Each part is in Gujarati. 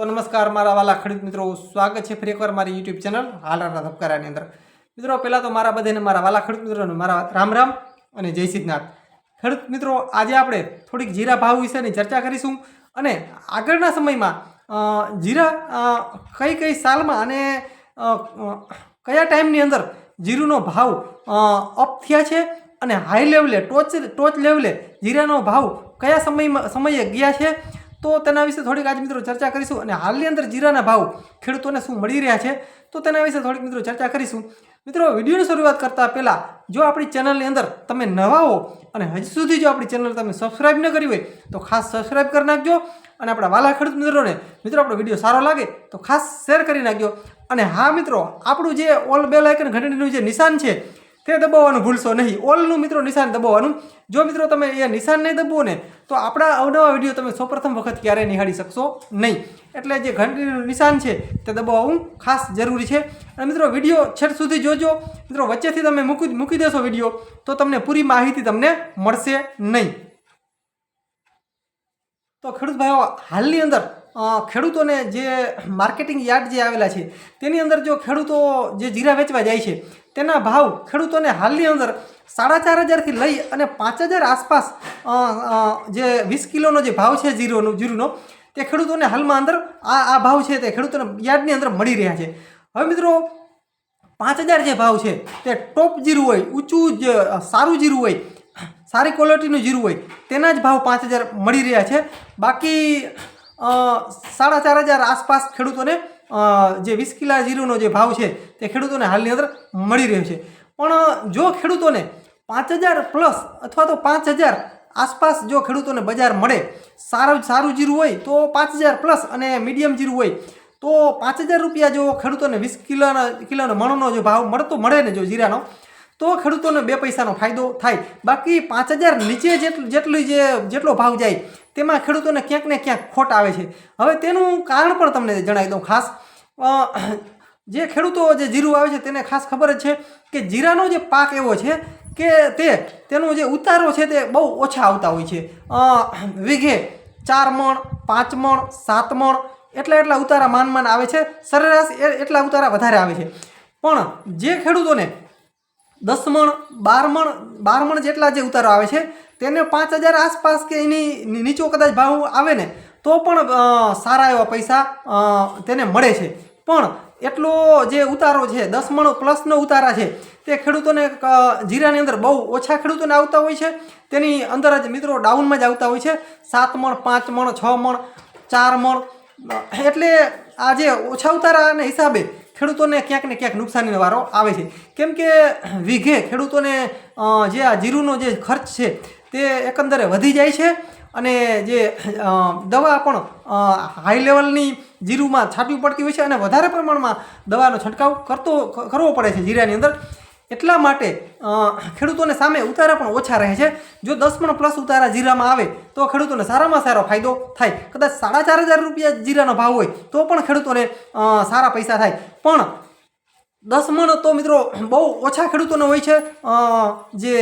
તો નમસ્કાર, મારા વાલા ખેડૂત મિત્રો. સ્વાગત છે ફરી એકવાર મારી યુટ્યુબ ચેનલ હાલરના ધબકારાની અંદર. મિત્રો, પહેલાં તો મારા બધાને મારા વાલા ખેડૂત મિત્રોને મારા રામ રામ અને જય સિદ્ધનાથ. ખેડૂત મિત્રો, આજે આપણે થોડીક જીરા ભાવ વિશેની ચર્ચા કરીશું અને આગળના સમયમાં જીરા કઈ કઈ સાલમાં અને કયા ટાઈમની અંદર જીરુનો ભાવ અપ થયા છે અને હાઈ લેવલે ટોચ ટોચ લેવલે જીરાનો ભાવ કયા સમયમાં, સમયે ગયા છે તો તેના વિશે થોડીક આજ મિત્રો ચર્ચા કરીશું અને હાલની અંદર જીરાના ભાવ ખેડૂતોને શું મળી રહ્યા છે તો તેના વિશે થોડીક મિત્રો ચર્ચા કરીશું. મિત્રો, વિડીયોની શરૂઆત કરતાં પહેલાં જો આપણી ચેનલની અંદર તમે નવા હો અને હજી સુધી જો આપણી ચેનલ તમે સબસ્ક્રાઈબ ન કરી હોય તો ખાસ સબસ્ક્રાઈબ કરી નાખજો અને આપણા વાલા ખેડૂત મિત્રોને મિત્રો આપણો વીડિયો સારો લાગે તો ખાસ શેર કરી નાખજો. અને હા મિત્રો, આપણું જે ઓલ બેલ આઇકન ઘંટડીનું જે નિશાન છે તે દબાવવાનું ભૂલશો નહીં. ઓલનું મિત્રો નિશાન દબાવવાનું. જો મિત્રો તમે એ નિશાન નહીં દબાવો ને, તો આપણા અવનવા વીડિયો તમે સૌપ્રથમ વખત ક્યારેય નિહાળી શકશો નહીં. એટલે જે ઘંટીનું નિશાન છે, તે દબાવવું ખાસ જરૂરી છે. અને મિત્રો, વીડિયો છેટ સુધી જોજો. મિત્રો, વચ્ચેથી તમે મૂકી મૂકી દેશો વીડિયો, તો તમને પૂરી માહિતી તમને મળશે નહીં. તો ખેડૂત ભાઈઓ, હાલની અંદર ખેડૂતોને જે માર્કેટિંગ યાર્ડ જે આવેલા છે, તેની અંદર જો ખેડૂતો જે જીરા વેચવા જાય છે, તેના ભાવ ખેડૂતોને હાલની અંદર સાડા ચાર હજારથી લઈ અને પાંચ હજાર આસપાસ જે વીસ કિલોનો જે ભાવ છે જીરોનો, જીરુનો, તે ખેડૂતોને હાલમાં અંદર આ આ ભાવ છે તે ખેડૂતોને યાર્ડની અંદર મળી રહ્યા છે. હવે મિત્રો, પાંચ હજાર જે ભાવ છે તે ટોપ જીરું હોય, ઊંચું જે, સારું જીરું હોય, સારી ક્વોલિટીનું જીરું હોય, તેના જ ભાવ પાંચ હજાર મળી રહ્યા છે. બાકી સાડા ચાર હજાર આસપાસ ખેડૂતોને જે વીસ કિલા જીરુનો જે ભાવ છે તે ખેડૂતોને હાલની અંદર મળી રહ્યો છે. પણ, જો ખેડૂતોને પાંચ હજાર પ્લસ અથવા તો પાંચ હજાર આસપાસ જો ખેડૂતોને બજાર મળે, સારું સારું જીરું હોય તો પાંચ હજાર પ્લસ અને મીડિયમ જીરું હોય, તો પાંચ હજાર રૂપિયા જો ખેડૂતોને વીસ કિલોના, કિલોનો મણોનો જો ભાવ મળતો મળે ને જો જીરાનો તો ખેડૂતોને બે પૈસાનો ફાયદો થાય. બાકી પાંચ હજાર નીચે જેટલું જેટલી જે, જેટલો ભાવ જાય, તેમાં ખેડૂતોને ક્યાંક ને ક્યાંક ખોટ આવે છે. હવે તેનું કારણ પણ તમને જણાવી દઉં ખાસ. જે ખેડૂતો જે જીરું આવે છે તેને ખાસ ખબર જ છે કે જીરાનો જે પાક એવો છે કે તે, તેનો જે ઉતારો છે તે બહુ ઓછા આવતા હોય છે. વીઘે ચાર મણ, પાંચ મણ, સાત મણ, એટલા એટલા ઉતારા માન માન આવે છે. સરેરાશ એટલા ઉતારા વધારે આવે છે. પણ જે ખેડૂતોને દસ મણ બાર મણ બાર મણ જેટલા જે ઉતારો આવે છે, તેને પાંચ હજાર આસપાસ કે એની નીચો કદાચ ભાવ આવે ને, તો પણ સારા એવા પૈસા તેને મળે છે. પણ એટલો જે ઉતારો છે દસ મણ પ્લસનો ઉતારા છે, તે ખેડૂતોને જીરાની અંદર બહુ ઓછા ખેડૂતોને આવતા હોય છે. તેની અંદર જ મિત્રો ડાઉનમાં જ આવતા હોય છે. સાત મણ પાંચ મણ છ મણ ચાર મણ એટલે આ જે ઓછા ઉતારાના હિસાબે ખેડૂતોને ક્યાંક ને ક્યાંક નુકસાનીનો વારો આવે છે. કેમ કે વીઘે ખેડૂતોને જે આ જીરુનો જે ખર્ચ છે તે એકંદરે વધી જાય છે અને જે દવા પણ હાઈ લેવલની જીરુમાં છાંટવી પડતી હોય છે અને વધારે પ્રમાણમાં દવાનો છંટકાવ કરતો કરવો પડે છે જીરાની અંદર. એટલા માટે ખેડૂતોને સામે ઉતારા પણ ઓછા રહે છે. જો દસ મણ પ્લસ ઉતારા જીરામાં આવે, તો ખેડૂતોને સારામાં સારો ફાયદો થાય. કદાચ સાડા ચાર હજાર રૂપિયા જીરાનો ભાવ હોય, તો પણ ખેડૂતોને સારા પૈસા થાય. પણ દસ મણ તો મિત્રો બહુ ઓછા ખેડૂતોને હોય છે. જે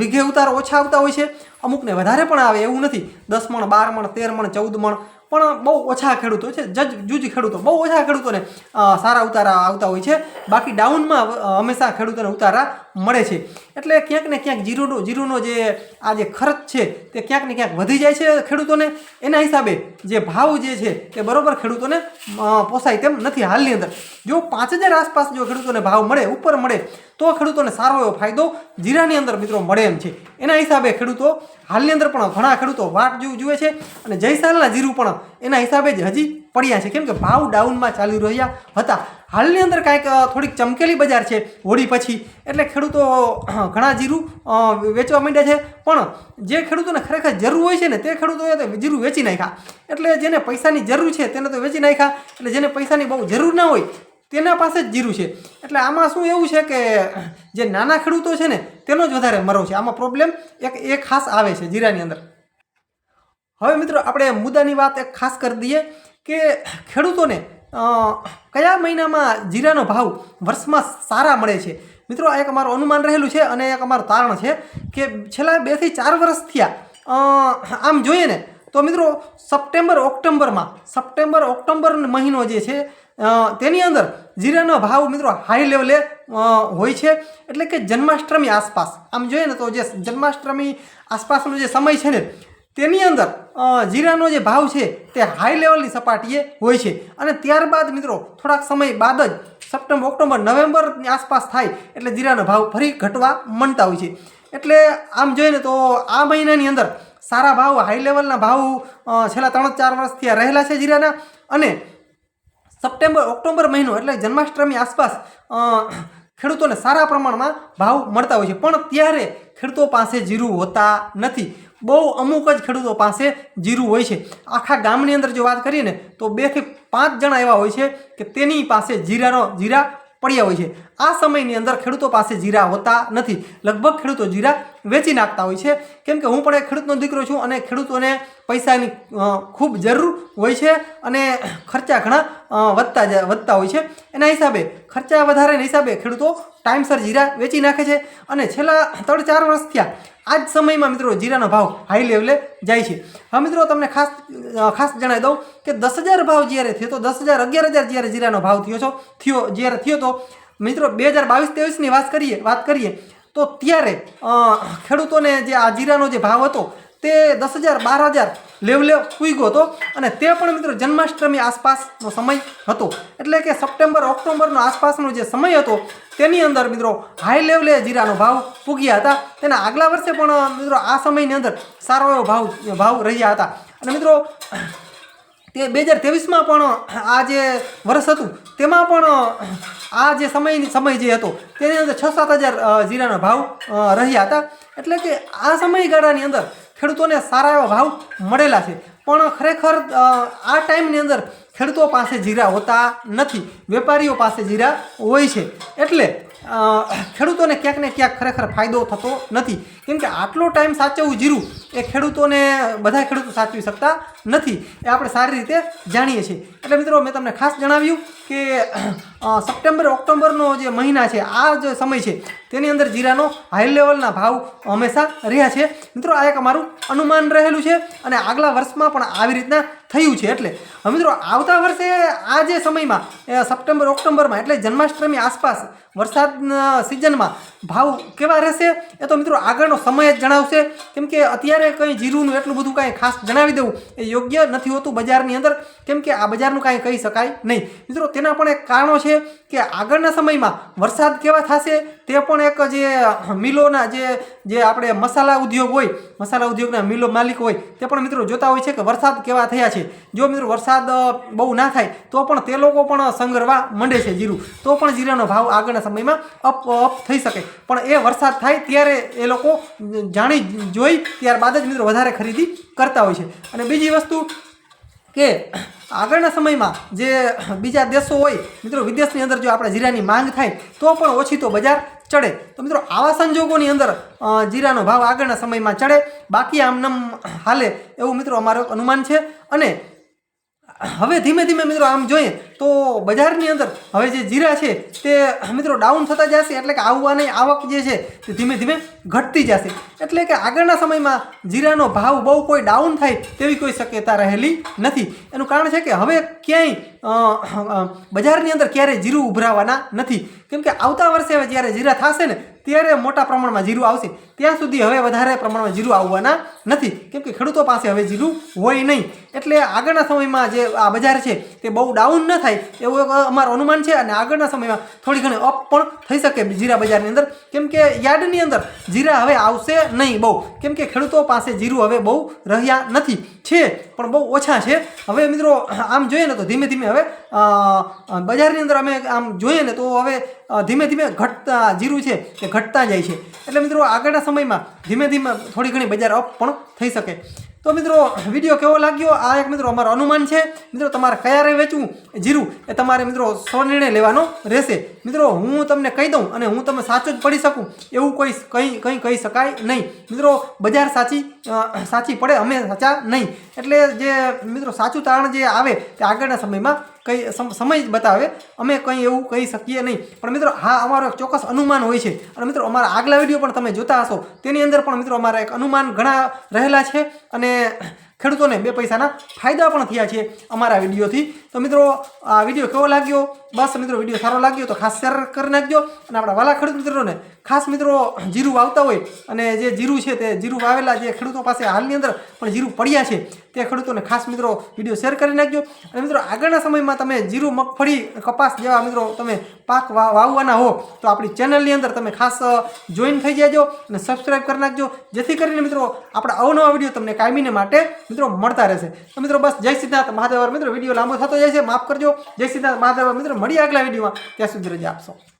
વિઘે ઉતાર ઓછા આવતા હોય છે. અમુકને વધારે પણ આવે એવું નથી. દસ મણ, બાર મણ, તેર મણ, ચૌદ મણ પણ બહુ ઓછા ખેડૂતો છે, જજ જુજ ખેડૂતો, બહુ ઓછા ખેડૂતોને સારા ઉતારા આવતા હોય છે. બાકી ડાઉનમાં હંમેશા ખેડૂતોને ઉતારા મળે છે. એટલે ક્યાંક ને ક્યાંક જીરુનો જીરુનો જે આ જે ખર્ચ છે તે ક્યાંક ને ક્યાંક વધી જાય છે ખેડૂતોને. એના હિસાબે જે ભાવ જે છે તે બરાબર ખેડૂતોને પોસાય તેમ નથી હાલની અંદર. જો પાંચ હજાર આસપાસ જો ખેડૂતોને ભાવ મળે, ઉપર મળે, તો ખેડૂતોને સારો એવો ફાયદો જીરાની અંદર મિત્રો મળે એમ છે. એના હિસાબે ખેડૂતો હાલની અંદર પણ ઘણા ખેડૂતો વાટ જેવું જુએ છે અને જયસાલના જીરું પણ એના હિસાબે જ હજી પડ્યા છે. કેમ કે ભાવ ડાઉનમાં ચાલી રહ્યા હતા. હાલની અંદર કાંઈક થોડીક ચમકેલી બજાર છે હોળી પછી. એટલે ખેડૂતો ઘણા જીરું વેચવા માંડ્યા છે. પણ જે ખેડૂતોને ખરેખર જરૂર હોય છે ને, તે ખેડૂતોએ તો જીરું વેચી નાખ્યા. એટલે જેને પૈસાની જરૂર છે, તેને તો વેચી નાખ્યા. એટલે જેને પૈસાની બહુ જરૂર ના હોય, તેના પાસે જ જીરું છે. એટલે આમાં શું એવું છે કે, જે નાના ખેડૂતો છે ને, તેનો જ વધારે મરો છે. આમાં પ્રોબ્લેમ એક, એ ખાસ આવે છે જીરાની અંદર. હવે મિત્રો, આપણે મુદ્દાની વાત એક ખાસ કરી દઈએ. કે ખેડૂતોને કયા મહિનામાં જીરાનો ભાવ વર્ષમાં સારા મળે છે? મિત્રો, આ એક અમારું અનુમાન રહેલું છે અને એક અમારું તારણ છે કે છેલ્લા બેથી ચાર વર્ષ થયા આમ જોઈએ ને, તો મિત્રો, સપ્ટેમ્બર ઓક્ટોબરમાં સપ્ટેમ્બર ઓક્ટોબર મહિનો જે છે તેની અંદર જીરાનો ભાવ મિત્રો હાઈ લેવલે હોય છે. એટલે કે જન્માષ્ટમી આસપાસ, આમ જોઈએ ને, તો જે જન્માષ્ટમી આસપાસનો જે સમય છે ને તેની અંદર જીરાનો જે ભાવ છે તે હાઈ લેવલની સપાટીએ હોય છે. અને ત્યારબાદ મિત્રો, થોડાક સમય બાદ જ સપ્ટેમ્બર, ઓક્ટોબર, નવેમ્બરની આસપાસ થાય એટલે જીરાનો ભાવ ફરી ઘટવા માંડતા હોય છે. એટલે આમ જોઈએ ને તો આ મહિનાની અંદર સારા ભાવ હાઈ લેવલના ભાવ છેલ્લા ત્રણ ચાર વર્ષથી રહેલા છે જીરાના. અને સપ્ટેમ્બર, ઓક્ટોબર મહિનો એટલે જન્માષ્ટમી આસપાસ ખેડૂતોને સારા પ્રમાણમાં ભાવ મળતા હોય છે. પણ ત્યારે ખેડૂતો પાસે જીરું હોતા નથી. બહુ અમુક જ ખેડૂતો પાસે જીરું હોય છે. આખા ગામની અંદર જો વાત કરીએ ને, તો બેથી પાંચ જણા એવા હોય છે કે તેની પાસે જીરાનો, જીરા પડ્યા હોય છે. આ સમયની અંદર ખેડૂતો પાસે જીરા હોતા નથી. લગભગ ખેડૂતો જીરા વેચી નાખતા હોય છે. કેમ કે હું પણ એક ખેડૂતનો દીકરો છું અને ખેડૂતોને પૈસાની ખૂબ જરૂર હોય છે અને ખર્ચા ઘણા વધતા જ, વધતા હોય છે. એના હિસાબે, ખર્ચા વધારેના હિસાબે ખેડૂતો ટાઈમસર જીરા વેચી નાખે છે અને છેલ્લા ત્રણ ચાર વર્ષ થયા આ જ સમયમાં મિત્રો જીરાનો ભાવ હાઈ લેવલે જાય છે. હવે મિત્રો તમને ખાસ ખાસ જણાવી દઉં કે દસ હજાર ભાવ જ્યારે થયો તો દસ હજાર અગિયાર હજાર જ્યારે જીરાનો ભાવ થયો છો, થયો, જ્યારે થયો તો મિત્રો બે હજાર બાવીસ ત્રેવીસની વાત કરીએ વાત કરીએ, તો ત્યારે ખેડૂતોને જે આ જીરાનો જે ભાવ હતો તે દસ હજાર, બાર હજાર લેવલે પૂગ્યો હતો. અને તે પણ મિત્રો જન્માષ્ટમી આસપાસનો સમય હતો. એટલે કે સપ્ટેમ્બર, ઓક્ટોબરનો આસપાસનો જે સમય હતો, તેની અંદર મિત્રો હાઈ લેવલે જીરાનો ભાવ પૂગ્યા હતા. તેના આગલા વર્ષે પણ મિત્રો આ સમયની અંદર સારો એવો ભાવ ભાવ રહ્યા હતા. અને મિત્રો, તે બે હજાર ત્રેવીસમાં પણ આ જે વર્ષ હતું, તેમાં પણ આ જે સમયની, સમય જે હતો, તેની અંદર છ સાત હજાર જીરાના ભાવ રહ્યા હતા. એટલે કે આ સમયગાળાની અંદર ખેડૂતોને સારા એવા ભાવ મળેલા છે. પણ ખરેખર આ ટાઈમની અંદર ખેડૂતો પાસે જીરા હોતા નથી. વેપારીઓ પાસે જીરા હોય છે. એટલે ખેડૂતોને ક્યાંક ને ક્યાંક ખરેખર ફાયદો થતો નથી. કેમ કે આટલો ટાઈમ સાચવવું જીરું એ ખેડૂતોને બધા ખેડૂતો સાચવી શકતા નથી. એ આપણે સારી રીતે જાણીએ છીએ. એટલે મિત્રો, મેં તમને ખાસ જણાવ્યું કે સપ્ટેમ્બર, ઓક્ટોબરનો જે મહિના છે, આ જે સમય છે, તેની અંદર જીરાનો હાઈ લેવલના ભાવ હંમેશા રહ્યા છે. મિત્રો, આ એક અમારું અનુમાન રહેલું છે અને આગલા વર્ષમાં પણ આવી રીતના થયું છે એટલે. મિત્રો, આવતા વર્ષે આ જે સમયમાં સપ્ટેમ્બર ઓક્ટોબરમાં એટલે જન્માષ્ટમી આસપાસ વરસાદના સિઝનમાં ભાવ કેવા રહેશે એ તો મિત્રો આગળનો સમય જ જણાવશે. કેમ કે અત્યારે કંઈ જીરુંનું એટલું બધું કાંઈ ખાસ જણાવી દેવું એ યોગ્ય નથી હોતું બજારની અંદર. કેમ કે આ બજારનું કાંઈ કહી શકાય નહીં. મિત્રો તેના પણ એક કારણો છે કે આગળના સમયમાં વરસાદ કેવા થશે તે પણ એક જે મિલોના જે જે આપણે મસાલા ઉદ્યોગ હોય, મસાલા ઉદ્યોગના મિલો માલિક હોય તે પણ મિત્રો જોતા હોય છે કે વરસાદ કેવા થયા છે. જો મિત્રો વરસાદ બહુ ના થાય તો પણ તે લોકો પણ સંગરવા માંડે છે જીરું. તો પણ જીરાનો ભાવ આગળના સમયમાં અપ અપ થઈ શકે. પણ એ વરસાદ થાય ત્યારે એ લોકો જાણી જોઈ ત્યારબાદ જ મિત્રો વધારે ખરીદી કરતા હોય છે. અને બીજી વસ્તુ કે આગળના સમયમાં જે બીજા દેશો હોય, મિત્રો વિદેશની અંદર જો આપણે જીરાની માંગ થાય, તો પણ ઓછી તો બજાર ચડે. તો મિત્રો આવા સંજોગોની અંદર જીરાનો ભાવ આગળના સમયમાં ચડે. બાકી આમનામ હાલે એવું મિત્રો અમારું અનુમાન છે. અને હવે ધીમે ધીમે મિત્રો આમ જોઈએ તો બજારની અંદર હવે જે જીરા છે તે મિત્રો ડાઉન થતા જશે એટલે કે આવવાની આવક જે છે તે ધીમે ધીમે ઘટતી જશે. એટલે કે આગળના સમયમાં જીરાનો ભાવ બહુ કોઈ ડાઉન થાય તેવી કોઈ શક્યતા રહેલી નથી. એનું કારણ છે કે હવે ક્યાંય બજારની અંદર ક્યારેય જીરું ઉભરાવાના નથી. કેમ કે આવતા વર્ષે હવે જ્યારે જીરા થશે ને, ત્યારે મોટા પ્રમાણમાં જીરું આવશે. ત્યાં સુધી હવે વધારે પ્રમાણમાં જીરું આવવાના નથી. કેમ કે ખેડૂતો પાસે હવે જીરું હોય નહીં. એટલે આગળના સમયમાં જે આ બજાર છે તે બહુ ડાઉન ન થાય. એવું એક અમારું અનુમાન છે અને આગળના સમયમાં થોડી ઘણી અપ પણ થઈ શકે જીરા બજારની અંદર. કેમ કે યાર્ડની અંદર જીરા હવે આવશે નહીં બહુ. કેમ કે ખેડૂતો પાસે જીરું હવે બહુ રહ્યા નથી. છે, પણ બહુ ઓછા છે. હવે મિત્રો, આમ જોઈએ ને તો ધીમે ધીમે હવે બજારની અંદર અમે આમ જોઈએ ને તો હવે ધીમે ધીમે ઘટતા જીરું છે તે ઘટતા જાય છે. એટલે મિત્રો, આગળના સમયમાં ધીમે ધીમે થોડી ઘણી બજાર અપ પણ થઈ શકે. તો મિત્રો, વીડિયો કેવો લાગ્યો? આ એક મિત્રો અમારો અનુમાન છે. મિત્રો, તમારે ક્યારે વેચવું? જીરું, એ તમારે મિત્રો સો નિર્ણય લેવાનો રહેશે. મિત્રો, હું તમને કહી દઉં અને હું તમે સાચું જ પડી શકું. એવું કોઈ કંઈ કંઈ કહી શકાય નહીં. મિત્રો, બજાર સાચી સાચી પડે, અમે સાચા નહીં. એટલે જે, મિત્રો, સાચું તારણ જે આવે તે આગળના સમયમાં કંઈ સમય બતાવે, અમે કંઈ એવું કહી શકીએ નહીં. પણ મિત્રો, હા, અમારો એક ચોક્કસ અનુમાન હોય છે. અને મિત્રો, અમારા આગલા વીડિયો પણ તમે જોતા હશો. તેની અંદર પણ મિત્રો, અમારા એક અનુમાન ઘણા રહેલા છે અને ખેડૂતોને બે પૈસાના ફાયદા પણ થયા છે અમારા વિડીયોથી. તો મિત્રો, આ વીડિયો કેવો લાગ્યો? બસ મિત્રો, વીડિયો સારો લાગ્યો તો ખાસ શેર કરી નાખજો. અને આપણા વાલા ખેડૂત મિત્રોને ખાસ મિત્રો, જીરું વાવતા હોય અને જે જીરું છે તે જીરું વાવેલા જે ખેડૂતો પાસે હાલની અંદર પણ જીરું પડ્યા છે, તે ખેડૂતોને ખાસ મિત્રો વીડિયો શેર કરી નાખજો. અને મિત્રો, આગળના સમયમાં તમે જીરું, મગફળી, કપાસ જેવા મિત્રો તમે પાક વાવવાના હો, તો આપણી ચેનલની અંદર તમે ખાસ જોઈન થઈ જાજો અને સબસ્ક્રાઈબ કરી નાખજો. જેથી કરીને મિત્રો, આપણા અવનવા વીડિયો તમને કાયમીને માટે મિત્રો મળતા રહેશે. તો મિત્રો, બસ જય સિદ્ધાર્થ મહાદેવર મિત્રો, વીડિયો લાંબો થતો જાય છે, માફ કરજો. જય સિદ્ધાર્થ મહાદેવર મિત્રો મળી આગલા વિડીયોમાં. ત્યાં સુધી રજા આપશો.